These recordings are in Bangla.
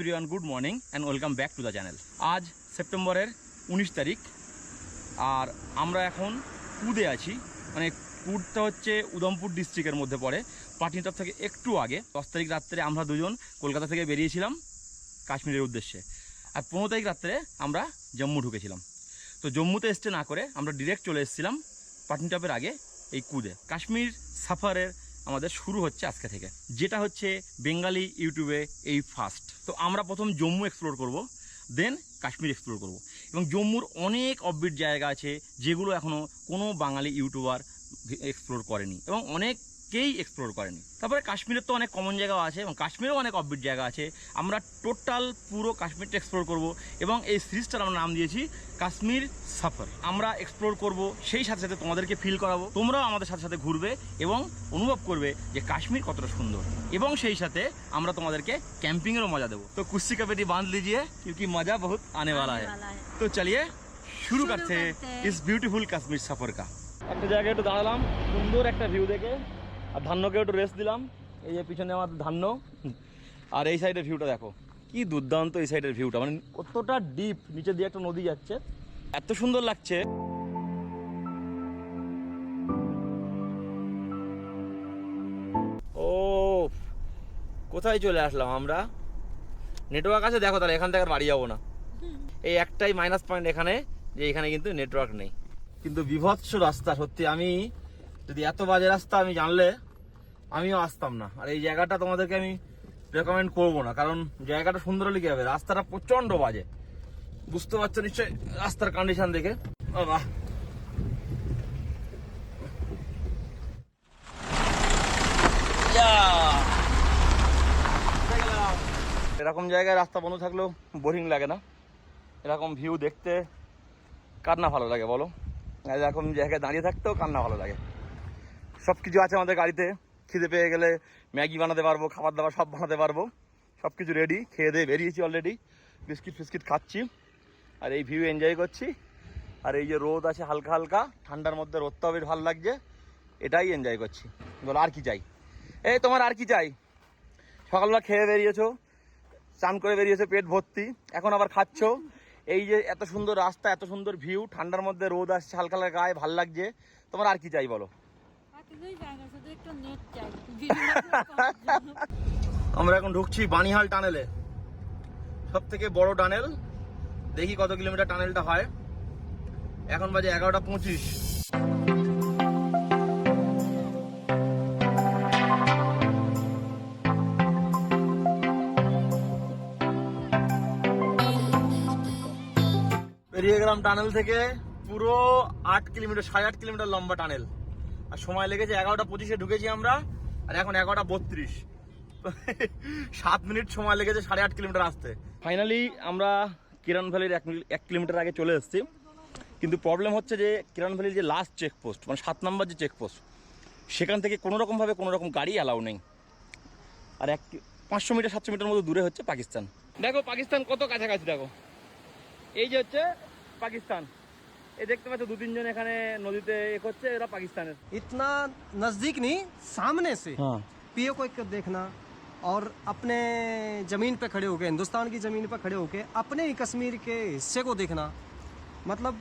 Everyone good morning and welcome back to the channel আজ সেপ্টেম্বরের উনিশ তারিখ, আর আমরা এখন কুদে আছি। মানে কুদটা হচ্ছে উদমপুর ডিস্ট্রিক্টের মধ্যে পড়ে। পাটনিটপ থেকে একটু আগে, দশ তারিখ রাত্রে আমরা দুজন কলকাতা থেকে বেরিয়েছিলাম কাশ্মীরের উদ্দেশ্যে। আর পনেরো তারিখ রাত্রে আমরা জম্মু ঢুকেছিলাম। তো জম্মুতে স্টে না করে আমরা ডিরেক্ট চলে এসেছিলাম পাটনিটপের আগে এই কুদে। কাশ্মীর সাফারের আমাদের শুরু হচ্ছে আজকে থেকে। যেটা হচ্ছে বেঙ্গালি ইউটিউবে এই ফার্স্ট তো আমরা প্রথম জম্মু এক্সপ্লোর করব দেন কাশ্মীর এক্সপ্লোর করব। এবং জম্মুর অনেক অববিট জায়গা আছে যেগুলো এখনও কোনো বাঙালি ইউটিউবার এক্সপ্লোর করেনি। এবং কেই এক্সপ্লোর করেনি। তারপরে কাশ্মীরের তো অনেক কমন জায়গাও আছে এবং কাশ্মীরেও অনেক অববিট জায়গা আছে। আমরা টোটাল পুরো কাশ্মীরটা এক্সপ্লোর করব এবং এই সিরিজটার আমরা নাম দিয়েছি কাশ্মীর সাফার। আমরা এক্সপ্লোর করব সেই সাথে সাথে তোমাদেরকে ফিল করাবো তোমরাও আমাদের সাথে সাথে ঘুরবে এবং অনুভব করবে যে কাশ্মীর কতটা সুন্দর। এবং সেই সাথে আমরা তোমাদেরকে ক্যাম্পিংয়েরও মজা দেবো। তো কুস্তি কাপেটি বাঁধ লিজিয়ে কিউকি মজা বহুত আনে वाला है। तो শুরু করছে ইস বিউটিফুল কাশ্মীর সফর কা। একটা জায়গায় একটু দাঁড়ালাম সুন্দর একটা ভিউ দেখে। আর ধান্যকে একটু রেস্ট দিলাম। এই যে পিছনে আমার ধান্য। আর এই সাইডের ভিউটা দেখো। কি দুর্দান্ত এই সাইডের ভিউটা মানে কতটা ডিপ নিচে দিয়ে একটা নদী যাচ্ছে। এত সুন্দর লাগছে। ও কোথায় চলে আসলাম আমরা? নেটওয়ার্ক আছে, দেখো তাহলে, এখান থেকে আর বাড়ি যাব না। এই একটাই মাইনাস পয়েন্ট এখানে, যে এখানে কিন্তু নেটওয়ার্ক নেই। কিন্তু বিভৎস রাস্তা, সত্যি আমি যদি এত বাজে রাস্তা আমি জানলে, আমিও আসতাম না। আর এই জায়গাটা তোমাদেরকে আমি রেকমেন্ড করব না, কারণ জায়গাটা সুন্দর হলে কি হবে? রাস্তাটা প্রচণ্ড বাজে। বুঝতে পারছ নিশ্চয়ই রাস্তার কন্ডিশন দেখে? বাহ এরকম জায়গায় রাস্তা বন্ধ থাকলেও বোরিং লাগে না। এরকম ভিউ দেখতে কার না ভালো লাগে বলো? এরকম জায়গায় দাঁড়িয়ে থাকতেও কার না ভালো লাগে? সব কিছু আছে আমাদের গাড়িতে। খিদে পেয়ে গেলে ম্যাগি বানাতে পারব, খাবার দাবার সব বানাতে পারব। সব কিছু রেডি খেয়ে দিয়ে বেরিয়েছি অলরেডি বিস্কিট ফিস্কিট খাচ্ছি। আর এই ভিউ এনজয় করছি। আর এই যে রোদ আছে হালকা হালকা, ঠান্ডার মধ্যে রোদটাও বেশ ভালো লাগছে। এটাই এনজয় করছি। বলো, আর কি চাই? এই তোমার আর কি চাই? সকালবেলা খেয়ে বেরিয়েছো চান করে বেরিয়েছো, পেট ভর্তি, এখন আবার খাচ্ছ। এই যে এত সুন্দর রাস্তা, এত সুন্দর ভিউ ঠান্ডার মধ্যে রোদ আসছে, হালকা হালকা গায়ে, ভালো লাগছে। তোমার আর কি চাই বলো? আমরা এখন ঢুকছি বানিহাল টানেলে। সব থেকে বড় টানেল। দেখি কত কিলোমিটার টানেলটা হয়। এখন বাজে এগারোটা পঁচিশ। বেরিয়ে গেলাম টানেল থেকে। পুরো আট কিলোমিটার, সাড়ে আট কিলোমিটার লম্বা টানেল। আর সময় লেগেছে এগারোটা পঁচিশে ঢুকেছি আমরা, আর এখন এগারোটা বত্রিশ। সাত মিনিট সময় লেগেছে সাড়ে আট কিলোমিটার আসতে। ফাইনালি আমরা কিরণ ভ্যালির এক কিলোমিটার আগে চলে এসেছি। কিন্তু প্রবলেম হচ্ছে যে কিরণ ভ্যালির যে লাস্ট চেকপোস্ট মানে সাত নম্বর যে চেকপোস্ট সেখান থেকে কোনো রকমভাবে কোনো রকম গাড়ি অ্যালাউ নেই। আর এক পাঁচশো মিটার, সাতশো মিটার মতো দূরে হচ্ছে পাকিস্তান। দেখো পাকিস্তান কত কাছাকাছি, দেখো। এই যে হচ্ছে পাকিস্তান। এই দেখতে পাচ্ছ দু তিনজন এখানে নদীতে এ করছে এরা পাকিস্তানের इतना नजदीक नहीं सामने से হ্যাঁ पीओ को एक देखना और अपने जमीन पे खड़े होके हिंदुस्तान की जमीन पे खड़े होके अपने ही कश्मीर के हिस्से को देखना मतलब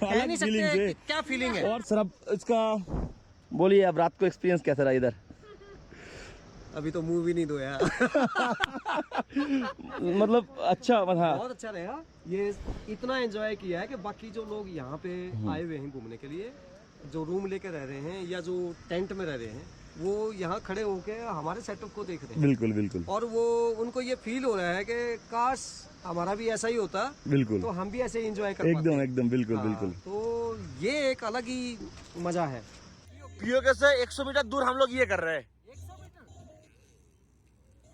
कह अलग नहीं feelings सकते है। कि क्या फीलिंग है और सर अब इसका बोलिए अब रात को एक्सपीरियंस कैसा रहा इधर अभी तो मूवी नहीं दो यार मतलब अच्छा हाँ। बहुत अच्छा रहा। ये इतना एंजॉय किया है कि बाकी जो लोग यहाँ पे आए हुए हैं घूमने के लिए जो रूम लेके रह रहे हैं या जो टेंट में रह रहे हैं वो यहाँ खड़े होके हमारे सेटअप को देख रहे हैं। बिल्कुल बिल्कुल। और वो उनको ये फील हो रहा है कि काश हमारा भी ऐसा ही होता बिल्कुल। तो हम भी ऐसे एंजॉय कर एकदम एकदम बिल्कुल हाँ, बिल्कुल। तो ये एक अलग ही मज़ा है। से 100 मीटर दूर हम लोग ये कर रहे हैं।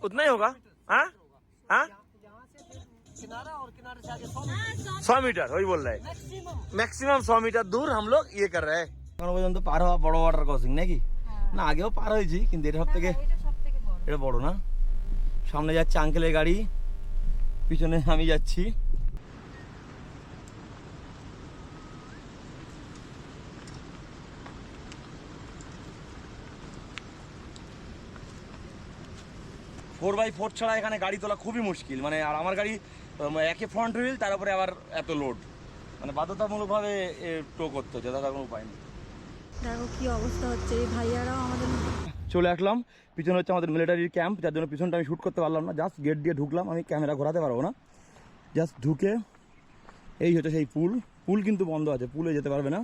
उतना ही होगा हाँ हाँ किनारा और किनारे से आगे सौ मीटर वही बोल रहे हैं ম্যাক্সিমাম ছ মিটার দূর हम लोग ये कर रहे हैं এখনো পর্যন্ত পার হওয়া বড় ওয়াটার ক্রসিং নাকি না আগেও পার হয়েছি কিন্তু এটা সব থেকে এটা সব থেকে বড় এটা বড় না সামনে যাচ্ছে আঙ্কেলের গাড়ি পিছনে আমি যাচ্ছি ফোর বাই ফোর ছাড়া এখানে গাড়ি তোলা খুবই মুশকিল। মানে আর আমার গাড়ি একে ফ্রন্ট হুইল তার উপরে আবার এত লোড মানে বাধ্যতামূলকভাবে টো করতে হচ্ছে দাদা কোনো উপায় নেই। দেখো কি অবস্থা হচ্ছে এই ভাইয়ারাও আমাদের চলে আসলাম। পিছনে হচ্ছে আমাদের মিলিটারির ক্যাম্প যার জন্য পিছনটা আমি শ্যুট করতে পারলাম না। জাস্ট গেট দিয়ে ঢুকলাম আমি ক্যামেরা ঘোরাতে পারব না। জাস্ট ঢুকে এই হচ্ছে সেই পুল। পুল কিন্তু বন্ধ আছে পুলে যেতে পারবে না।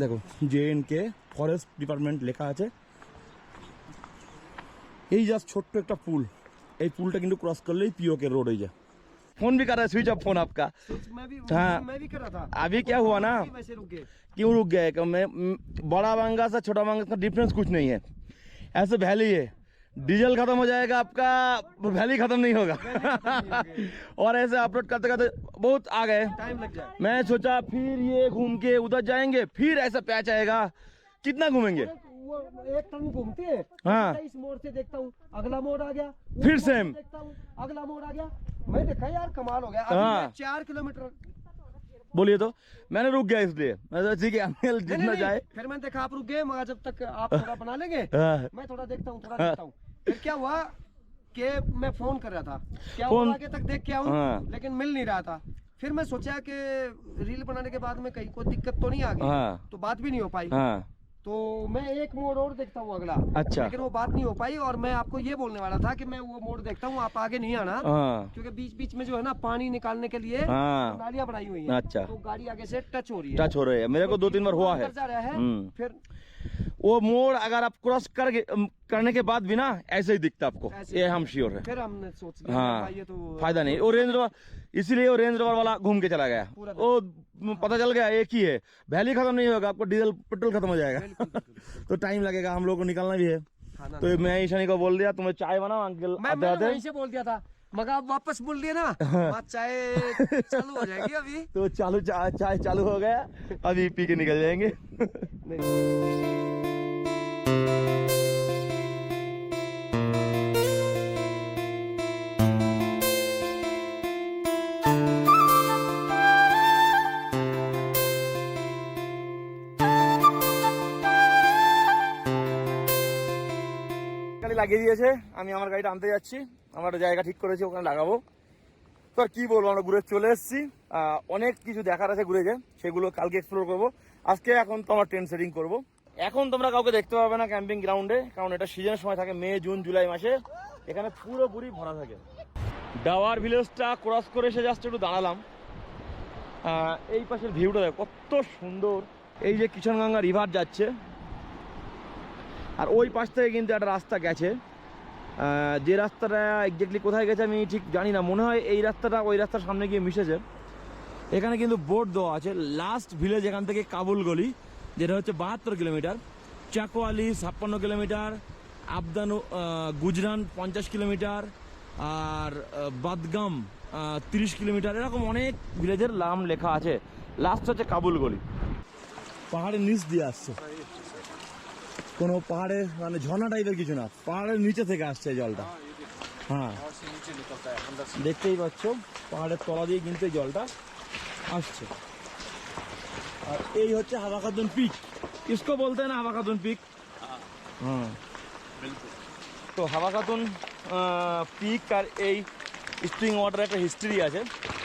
দেখো J N K forest department লেখা আছে। এই জাস্ট ছোট্ট একটা পুল এই পুলটা কিন্তু ক্রস করলেই পিওকে रोड হয়ে যায় फोन भी कर रहा है स्विच ऑफ फोन आपका तो मैं भी हाँ। मैं भी कर रहा था अभी क्या हुआ ना कि वैसे रुक गए क्यों रुक गए कि मैं म, बड़ा बांगा से छोटा बांगा का डिफरेंस कुछ नहीं है ऐसे वैली है डीजल खत्म हो जाएगा आपका वैली खत्म नहीं होगा और ऐसे अपलोड करते करते बहुत आ गए टाइम लग जाए मैं सोचा फिर ये घूम के उधर जाएंगे फिर ऐसा पैच आएगा कितना घूमेंगे वो एक टर्न घूमते हैं हाँ। इस मोड़ से देखता हूँ अगला मोड़ आ गया फिर मोड़ से देखता हूँ अगला मोड़ आ गया। मैं देखा यार कमाल हो गया। हाँ। चार किलोमीटर बोलिए तो। मैंने रुक गया इसलिए। मैं ठीक है अनिल जितना जाए। फिर मैंने देखा आप रुक गए मगर जब तक आप थोड़ा बना लेंगे हाँ। मैं थोड़ा देखता हूँ थोड़ा हाँ। देखता हूँ। फिर क्या हुआ कि मैं फ़ोन कर रहा था। क्या फोन- आगे तक देख के आऊँ हाँ। लेकिन मिल नहीं रहा था। फिर मैं सोचा कि रील बनाने के बाद में कहीं कोई दिक्कत तो नहीं आ गई। हाँ। तो बात भी नहीं हो पाई। हाँ। तो मैं एक मोड़ और देखता हूँ अगला। अच्छा। लेकिन वो बात नहीं हो पाई और मैं आपको ये बोलने वाला था कि मैं वो मोड़ देखता हूँ आप आगे नहीं आना। हाँ। क्योंकि बीच बीच में जो है ना पानी निकालने के लिए नालियाँ नालियाँ बनाई हुई है। अच्छा। तो गाड़ी आगे से टच हो रही है। टच हो रही है। मेरे को दो तीन बार हुआ है। है हम्म। फिर वो मोड़ अगर आप क्रॉस कर करने के बाद भी ना ऐसे ही दिखता आपको। ये हम श्योर है। फिर हमने सोच लिया हाँ। ये तो फ़ायदा नहीं। वो रेंज रोवर इसीलिए वो रेंज रोवर वाला घूम के चला गया। वो पता चल गया एक ही है। वैली खत्म नहीं होगा आपको डीजल पेट्रोल खत्म हो जाएगा। तो टाइम लगेगा हम लोग को निकलना भी है। तो मैं ईशानी को बोल दिया तुम्हें चाय बनाओ अंकल बोल दिया था। मगर आप वापस बोल दिए ना बात चाय चालू हो जाएगी अभी तो चालू चाय चाय चालू हो गया अभी पी के निकल जाएंगे नहीं গাড়ি লাগিয়ে দিয়েছে আমি আমার গাড়িটা আনতে যাচ্ছি আমার জায়গা ঠিক করেছি, ওখানে লাগাবো। তো আর কি বলব, আমরা ঘুরে চলে এসেছি। অনেক কিছু দেখার আছে ঘুরে যে, সেগুলো কালকে এক্সপ্লোর করব। আজকে এখন তো আমার টেন্ট সেটিং করব। এখন তোমরা কাউকে দেখতে পাবে না ক্যাম্পিং গ্রাউন্ডে কারণ এটা সিজনের সময় থাকে, মে জুন জুলাই মাসে। এখানে পুরোপুরি ভরা থাকে। ডাওয়ার ভিলেজটা ক্রস করে এসে জাস্ট একটু দাঁড়ালাম। এই পাশের ভিউটা দেখো, কত সুন্দর। এই যে কিষণগঙ্গা রিভার যাচ্ছে। আর ওই পাশ থেকে কিন্তু একটা রাস্তা গেছে। যে রাস্তাটা এক্স্যাক্টলি কোথায় গেছে আমি ঠিক জানি না। মনে হয় এই রাস্তাটা ওই রাস্তার সামনে গিয়ে মিশেছে। এখানে কিন্তু বোর্ড দেওয়া আছে লাস্ট ভিলেজ এখান থেকে কাবুল গলি, যেটা হচ্ছে বাহাত্তর কিলোমিটার। চাকোয়ালি ছাপ্পান্ন কিলোমিটার, আবদানু গুজরান পঞ্চাশ কিলোমিটার, আর বাদগাম তিরিশ কিলোমিটার। এরকম অনেক ভিলেজের নাম লেখা আছে। লাস্ট হচ্ছে কাবুল গলি। পাহাড়ের নিচ দিয়ে আসছে। কোনো পাহাড়ের মানে ঝর্ণা টাইপের কিছু না পাহাড়ের নিচে থেকে আসছে জলটা। হ্যাঁ দেখতেই পাচ্ছ পাহাড়ের তলা দিয়ে কিন্তু জলটা আসছে। আর এই হচ্ছে খাতুন পিক। কিসকো বলতে না খাতুন পিক। হ্যাঁ। তো হাওয়া খাতুন পিক আর এই স্প্রিং ওয়াটার একটা হিস্ট্রি আছে।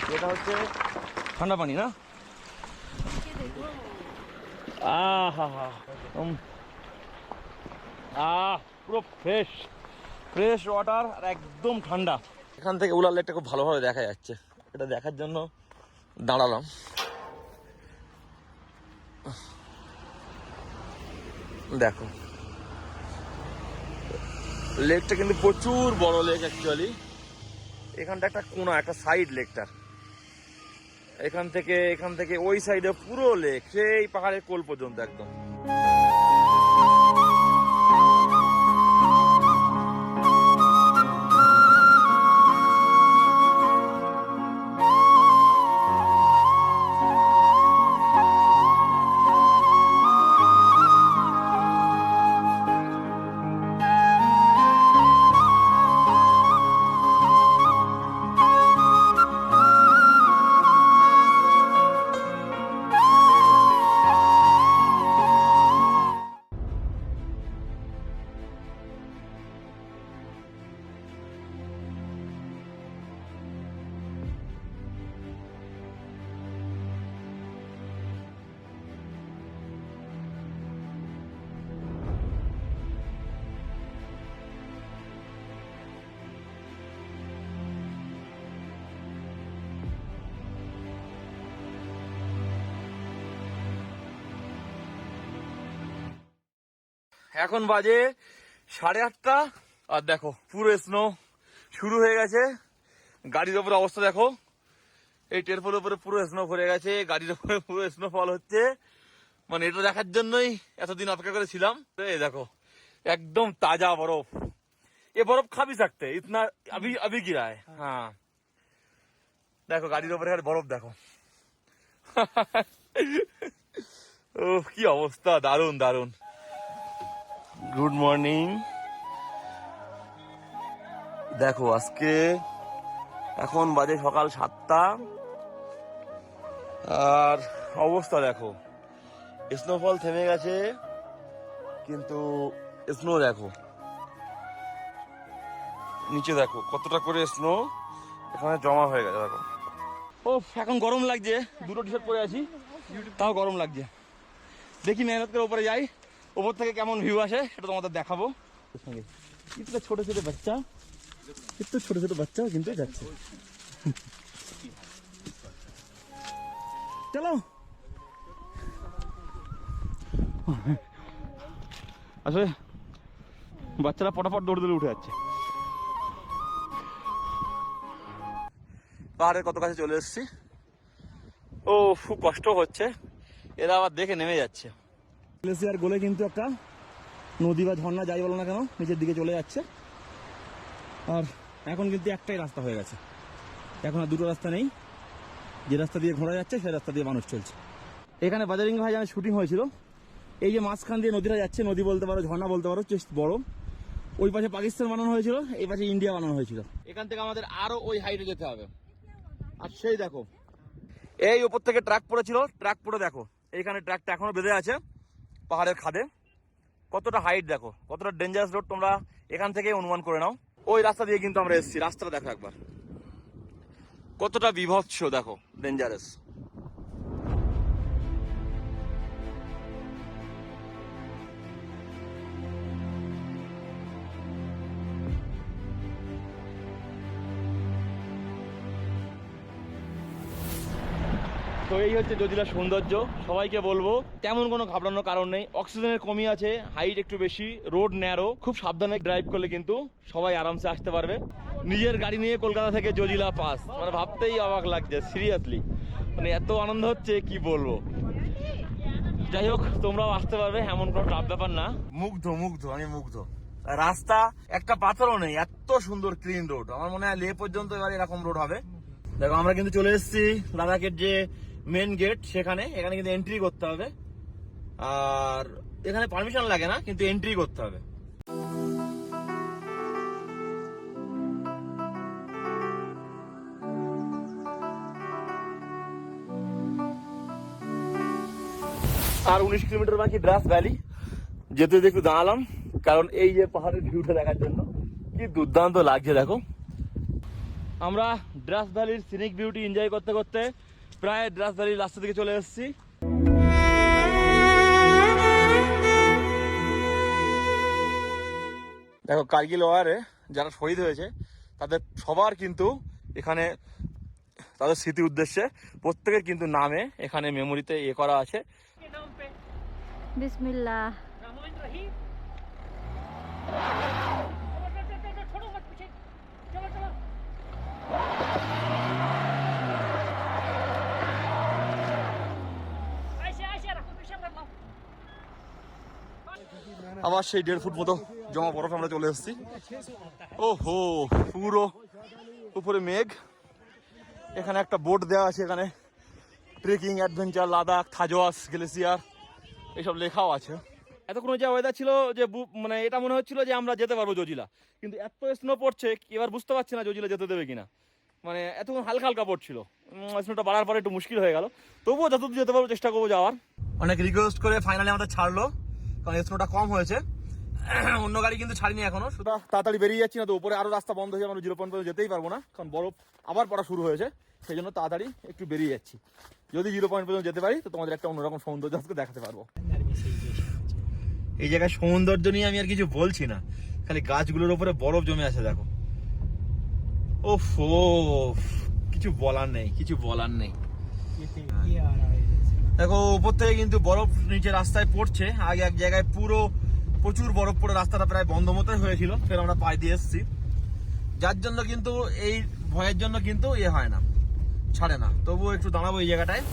যেটা হচ্ছে ঠান্ডা পানি না? আহা হা আহ, পুরো ফ্রেশ ফ্রেশ ওয়াটার আর একদম ঠান্ডা। এখান থেকে উলার লেকটা খুব ভালোভাবে দেখা যাচ্ছে। এটা দেখার জন্য দাঁড়ালাম। দেখো। লেকটা কিন্তু প্রচুর বড় লেক অ্যাকচুয়ালি এখানটা একটা কোনা, একটা সাইড লেকটা। এখান থেকে এখান থেকে ওই সাইডে পুরো লেক, সেই পাহাড়ের কোল পর্যন্ত একদম। এখন বাজে সাড়ে আটটা। আর দেখো, পুরো স্নো শুরু হয়ে গেছে। গাড়ির ওপরে অবস্থা দেখো। এই টেরফোলের উপরে পুরো স্নো ভরে গেছে। গাড়ির ওপরে পুরো স্নো ফল হচ্ছে। মানে এটা দেখার জন্যই এতদিন অপেক্ষা করেছিলাম এই দেখো, একদম তাজা বরফ। এ বরফ খাবি থাকতে, ইতনা আবি আবি গিরায় হ্যাঁ। দেখো, গাড়ির ওপরে বরফ দেখো। ও কি অবস্থা, দারুণ দারুণ। গুড মর্নিং দেখো, আজকে এখন বাজে সকাল সাতটা। আর অবস্থা দেখো স্নোফল থেমে গেছে, কিন্তু স্নো দেখো, নিচে দেখো, কতটা করে স্নো এখানে জমা হয়ে গেছে দেখো। ও এখন গরম লাগছে, দুটো টি শার্ট পরে আছি, তাও গরম লাগছে। দেখি মেহনত করে উপরে যাই। ওপর থেকে কেমন ভিউ আসে সেটা তোমাদের দেখাবো। সঙ্গে ইতনা ছোট ছোট বাচ্চা। একটু ছোট ছোট বাচ্চা কিন্তু যাচ্ছে। চলো। আসলে বাচ্চারা পটাপট দৌড়ে দৌড়ে উঠে যাচ্ছে। পাহাড়ের কত কাছে চলে এসেছি। ও খুব কষ্ট হচ্ছে। এরা আবার দেখে নেমে যাচ্ছে। গ্লেসিয়ার গোলে কিন্তু একটা নদী বা ঝর্ণা যাই বলো না কেন, নিচের দিকে চলে যাচ্ছে। আর এখন কিন্তু একটাই রাস্তা হয়ে গেছে। এখন আর দুটো রাস্তা নেই। যে রাস্তা দিয়ে ঘোরা যাচ্ছে সেই রাস্তা দিয়ে মানুষ চলছে। এখানে বাজারিং ভাই জানে শুটিং হয়েছিল। এই যে মাঝখান দিয়ে নদীটা যাচ্ছে, নদী বলতে পারো, ঝর্ণা বলতে পারো চেষ্ট বড়। ওই পাশে পাকিস্তান বানানো হয়েছিল, এই পাশে ইন্ডিয়া বানানো হয়েছিল। এখান থেকে আমাদের আরও ওই হাইটে যেতে হবে। আর সেই দেখো। এই উপর থেকে ট্রাক পড়েছিল। ট্রাক পড়ে দেখো। এইখানে ট্রাকটা এখনও বেঁধে আছে। পাহাড়ের খাদে। কতটা হাইট দেখো, কতটা ডেঞ্জারাস রোড তোমরা এখান থেকে অনুমান করে নাও। ওই রাস্তা দিয়ে কিন্তু আমরা এসেছি, রাস্তাটা দেখো একবার। কতটা বিভৎস দেখো ডেঞ্জারাস তো এই হচ্ছে জজিলার সৌন্দর্য, সবাইকে বলব, তেমন কোনো ঘাবড়ানোর কারণ নেই। অক্সিজেনের কমি আছে হাইট একটু বেশি রোড ন্যারো খুব সাবধানে ড্রাইভ করলে কিন্তু সবাই আরামসে আসতে পারবে। নিজের গাড়ি নিয়ে কলকাতা থেকে জজিলা পাস মানে ভাবতেই অবাক লাগছে সিরিয়াসলি মানে এত আনন্দ হচ্ছে, কি বলব? যাই হোক, তোমরাও আসতে পারবে, এমন কোনো টাপ ব্যাপার না। মুগ্ধ মুগ্ধ, আমি মুগ্ধ। রাস্তা, একটা পাথরও নেই, এত সুন্দর ক্লিন রোড আমার মনে হয় লে পর্যন্ত এবার এরকম রোড হবে। দেখো, আমরা কিন্তু চলে এসেছি লাদাখের যে মেন গেট সেখানে, এখানে কিন্তু এন্ট্রি করতে হবে। আর এখানে পারমিশন লাগে না, কিন্তু এন্ট্রি করতে হবে। আর উনিশ কিলোমিটার বাকি দ্রাস ভ্যালি। যেতে যেতে একটু দাঁড়ালাম, কারণ এই যে পাহাড়ের ভিউটা দেখার জন্য, কি দুর্দান্ত লাগছে, দেখো। আমরা ড্রাস ভ্যালির সিনিক বিউটি এনজয় করতে করতে প্রায় রাজধানীর রাস্তা থেকে চলে এসেছি। দেখো কার্গিল ওয়ারে যারা শহীদ হয়েছে তাদের সবার কিন্তু এখানে তাদের স্মৃতি উদ্দেশ্যে প্রত্যেকের কিন্তু নামে এখানে মেমোরিতে ইয়ে করা আছে। বিসমিল্লাহ। আবার সেই দেড় ফুট মতো জমা বরফ আমরা চলে এসেছি। ও হো পুরো উপরে মেঘ। এখানে একটা বোট দেওয়া আছে এখানে trekking adventure Ladakh Thajiwas glacier এইসব লেখাও আছে। এতক্ষণ যা ওয়েদার ছিল যে বু- মানে এটা মনে হচ্ছিল যে আমরা যেতে পারব জজিলা। কিন্তু এত স্নো পড়ছে এবার বুঝতে পারছি না জজিলা যেতে দেবে কিনা। মানে এতক্ষণ হালকা হালকা পড়ছিল। স্নোটা বাড়ার পরে একটু মুশকিল হয়ে গেল। তবুও যতদূর যেতে পারব চেষ্টা করব যাওয়ার। অনেক রিকোয়েস্ট করে ফাইনালি আমাদের ছাড়লো। কারণ স্নোটা কম হয়েছে। অন্য গাড়ি কিন্তু ছাড়িনি এখনও। শুধু তাড়াতাড়ি বেরিয়ে যাচ্ছি না তো উপরে আরও রাস্তা বন্ধ হয়ে যাবে আমরা জিরো পয়েন্ট পর্যন্ত যেতেই পারব না কারণ বরফ আবার পড়া শুরু হয়েছে সেই জন্য তাড়াতাড়ি একটু বেরিয়ে যাচ্ছি। যদি জিরো পয়েন্ট পর্যন্ত যেতে পারি তো তোমাদের একটা অন্যরকম সৌন্দর্য আজকে দেখাতে পারব। এই জায়গায় সৌন্দর্য নিয়ে আমি আর কিছু বলছি না খালি গাছগুলোর উপরে বরফ জমে আছে দেখো। ওফ কিছু বলার নেই কিছু বলার নেই। দেখো, উপর থেকে কিন্তু বরফ নিচে রাস্তায় পড়ছে। আগে এক জায়গায় পুরো প্রচুর বরফ পড়ে রাস্তাটা প্রায় বন্ধ মতোই হয়েছিল, ফের আমরা পায়ে দিয়ে এসেছি। যার জন্য কিন্তু এই ভয়ের জন্য কিন্তু ইয়ে হয় না, ছাড়ে না। তবুও একটু দাঁড়াবো এই জায়গাটায়।